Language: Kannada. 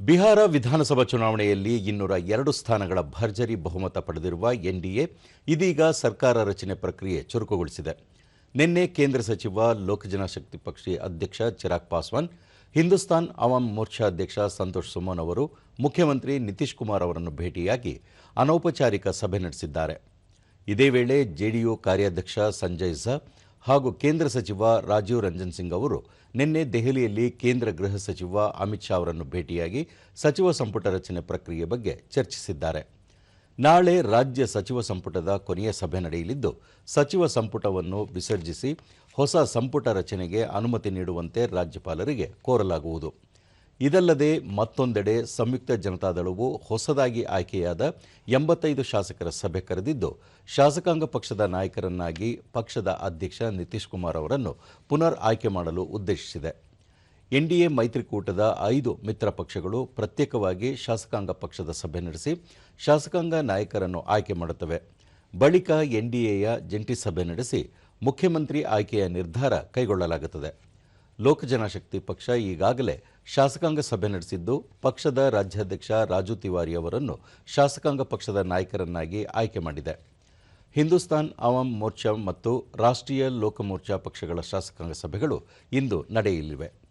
ಬಿಹಾರ ವಿಧಾನಸಭಾ ಚುನಾವಣೆಯಲ್ಲಿ ಇನ್ನೂರ ಎರಡು ಸ್ಥಾನಗಳ ಭರ್ಜರಿ ಬಹುಮತ ಪಡೆದಿರುವ ಎನ್ಡಿಎ ಇದೀಗ ಸರ್ಕಾರ ರಚನೆ ಪ್ರಕ್ರಿಯೆ ಚುರುಕುಗೊಳಿಸಿದೆ. ನಿನ್ನೆ ಕೇಂದ್ರ ಸಚಿವ ಲೋಕಜನಶಕ್ತಿ ಪಕ್ಷ ಅಧ್ಯಕ್ಷ ಚಿರಾಗ್ ಪಾಸ್ವಾನ್, ಹಿಂದೂಸ್ತಾನ್ ಅವಾಮ್ ಮೋರ್ಚಾ ಅಧ್ಯಕ್ಷ ಸಂತೋಷ್ ಸುಮನ್ ಅವರು, ಮುಖ್ಯಮಂತ್ರಿ ನಿತೀಶ್ ಕುಮಾರ್ ಅವರನ್ನು ಭೇಟಿಯಾಗಿ ಅನೌಪಚಾರಿಕ ಸಭೆ ನಡೆಸಿದ್ದಾರೆ. ಇದೇ ವೇಳೆ ಜೆಡಿಯು ಕಾರ್ಯಾಧ್ಯಕ್ಷ ಸಂಜಯ್ ಝಾ ಹಾಗೂ ಕೇಂದ್ರ ಸಚಿವ ರಾಜೀವ್ ರಂಜನ್ ಸಿಂಗ್ ಅವರು ನಿನ್ನೆ ದೆಹಲಿಯಲ್ಲಿ ಕೇಂದ್ರ ಗೃಹ ಸಚಿವ ಅಮಿತ್ ಶಾ ಅವರನ್ನು ಭೇಟಿಯಾಗಿ ಸಚಿವ ಸಂಪುಟ ರಚನೆ ಪ್ರಕ್ರಿಯೆ ಬಗ್ಗೆ ಚರ್ಚಿಸಿದ್ದಾರೆ. ನಾಳೆ ರಾಜ್ಯ ಸಚಿವ ಸಂಪುಟದ ಕೊನೆಯ ಸಭೆ ನಡೆಯಲಿದ್ದು, ಸಚಿವ ಸಂಪುಟವನ್ನು ವಿಸರ್ಜಿಸಿ ಹೊಸ ಸಂಪುಟ ರಚನೆಗೆ ಅನುಮತಿ ನೀಡುವಂತೆ ರಾಜ್ಯಪಾಲರಿಗೆ ಕೋರಲಾಗುವುದು. ಇದಲ್ಲದೆ ಮತ್ತೊಂದೆಡೆ ಸಂಯುಕ್ತ ಜನತಾದಳವು ಹೊಸದಾಗಿ ಆಯ್ಕೆಯಾದ ಎಂಬತ್ತೈದು ಶಾಸಕರ ಸಭೆ ಕರೆದಿದ್ದು, ಶಾಸಕಾಂಗ ಪಕ್ಷದ ನಾಯಕರನ್ನಾಗಿ ಪಕ್ಷದ ಅಧ್ಯಕ್ಷ ನಿತೀಶ್ ಕುಮಾರ್ ಅವರನ್ನು ಪುನರ್ ಆಯ್ಕೆ ಮಾಡಲು ಉದ್ದೇಶಿಸಿದೆ. ಎನ್ಡಿಎ ಮೈತ್ರಿಕೂಟದ ಐದು ಮಿತ್ರ ಪಕ್ಷಗಳು ಪ್ರತ್ಯೇಕವಾಗಿ ಶಾಸಕಾಂಗ ಪಕ್ಷದ ಸಭೆ ನಡೆಸಿ ಶಾಸಕಾಂಗ ನಾಯಕರನ್ನು ಆಯ್ಕೆ ಮಾಡುತ್ತವೆ. ಬಳಿಕ ಎನ್ಡಿಎಯ ಜಂಟಿ ಸಭೆ ನಡೆಸಿ ಮುಖ್ಯಮಂತ್ರಿ ಆಯ್ಕೆಯ ನಿರ್ಧಾರ ಕೈಗೊಳ್ಳಲಾಗುತ್ತದೆ. ಲೋಕಜನಶಕ್ತಿ ಪಕ್ಷ ಈಗಾಗಲೇ ಶಾಸಕಾಂಗ ಸಭೆ ನಡೆಸಿದ್ದು, ಪಕ್ಷದ ರಾಜ್ಯಾಧ್ಯಕ್ಷ ರಾಜು ತಿವಾರಿ ಅವರನ್ನು ಶಾಸಕಾಂಗ ಪಕ್ಷದ ನಾಯಕರನ್ನಾಗಿ ಆಯ್ಕೆ ಮಾಡಿದೆ. ಹಿಂದೂಸ್ತಾನ್ ಅವಾಮ್ ಮೋರ್ಚಾ ಮತ್ತು ರಾಷ್ಟ್ರೀಯ ಲೋಕ ಮೋರ್ಚಾ ಪಕ್ಷಗಳ ಶಾಸಕಾಂಗ ಸಭೆಗಳು ಇಂದು ನಡೆಯಲಿವೆ.